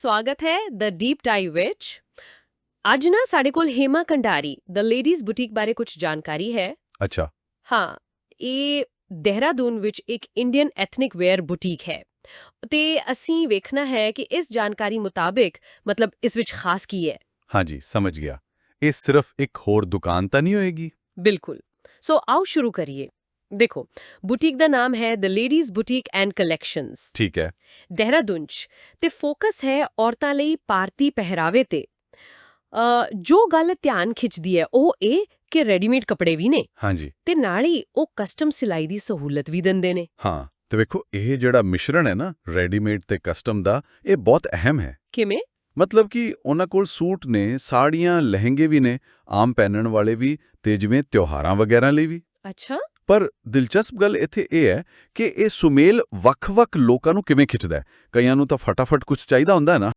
ਸਵਾਗਤ ਹੈ ਦ deep dive ਵਿੱਚ ਅੱਜ ਨਾ ਸਾਡੇ ਕੋਲ Hema Kandari the ladies boutique ਬਾਰੇ ਕੁਝ ਜਾਣਕਾਰੀ ਹੈ ਅੱਛਾ ਹਾਂ ਇਹ ਦੇਹਰਾਦੂਨ ਵਿੱਚ ਇੱਕ ਇੰਡੀਅਨ ਐਥਨਿਕ ਵੇਅਰ ਬੁਟੀਕ ਹੈ ਤੇ ਅਸੀਂ ਵੇਖਣਾ ਹੈ ਕਿ ਇਸ ਜਾਣਕਾਰੀ ਮੁਤਾਬਿਕ ਮਤਲਬ ਇਸ ਵਿੱਚ ਖਾਸ ਕੀ ਹੈ ਹਾਂਜੀ ਸਮਝ ਗਿਆ ਇਹ ਸਿਰਫ ਇੱਕ ਹੋਰ ਦੁਕਾਨ ਤਾਂ ਨਹੀਂ ਹੋਏਗੀ ਬਿਲਕੁਲ ਸੋ ਆਓ ਸ਼ੁਰੂ ਕਰੀਏ ਦੇਖੋ ਬੁਟੀਕ ਦਾ ਨਾਮ ਹੈ the ladies boutique and collections ਠੀਕ ਹੈ ਦੇਹਰਾਦੂਨ 'ਚ ਤੇ ਫੋਕਸ ਹੈ ਔਰਤਾਂ ਲਈ ਭਾਰਤੀ ਪਹਿਰਾਵੇ ਤੇ ਅ, ਜੋ ਗੱਲ ਧਿਆਨ ਖਿੱਚਦੀ ਹੈ ਉਹ ਇਹ ਕਿ ਰੈਡੀਮੇਡ ਕੱਪੜੇ ਵੀ ਨੇ ਹਾਂਜੀ ਤੇ ਨਾਲ ਹੀ ਉਹ ਕਸਟਮ ਸਿਲਾਈ ਦੀ ਸਹੂਲਤ ਵੀ ਦਿੰਦੇ ਨੇ ਹਾਂ ਤੇ ਵੇਖੋ ਇਹ ਜਿਹੜਾ ਮਿਸ਼ਰਣ ਹੈ ਨਾ ਰੈਡੀਮੇਡ ਤੇ ਕਸਟਮ ਦਾ ਇਹ ਬਹੁਤ ਅਹਿਮ ਹੈ ਕਿਵੇਂ ਮਤਲਬ ਕਿ ਉਹਨਾਂ ਕੋਲ ਸੂਟ ਨੇ ਸਾੜੀਆਂ ਲਹਿੰਗੇ ਵੀ ਨੇ ਆਮ ਪਹਿਨਣ ਵਾਲੇ ਵੀ ਤੇ ਜਿਵੇਂ ਤਿਉਹਾਰਾਂ ਵਗੈਰਾ ਲਈ ਵੀ ਅੱਛਾ ਪਰ ਦਿਲਚਸਪ ਗੱਲ ਇੱਥੇ ਇਹ ਹੈ ਕਿ ਇਹ ਸੁਮੇਲ ਵੱਖ-ਵੱਖ ਲੋਕਾਂ ਨੂੰ ਕਿਵੇਂ ਖਿੱਚਦਾ ਹੈ? ਕਈਆਂ ਨੂੰ ਤਾਂ ਫਟਾਫਟ ਕੁਝ ਚਾਹੀਦਾ ਹੁੰਦਾ ਹੈ ਨਾ।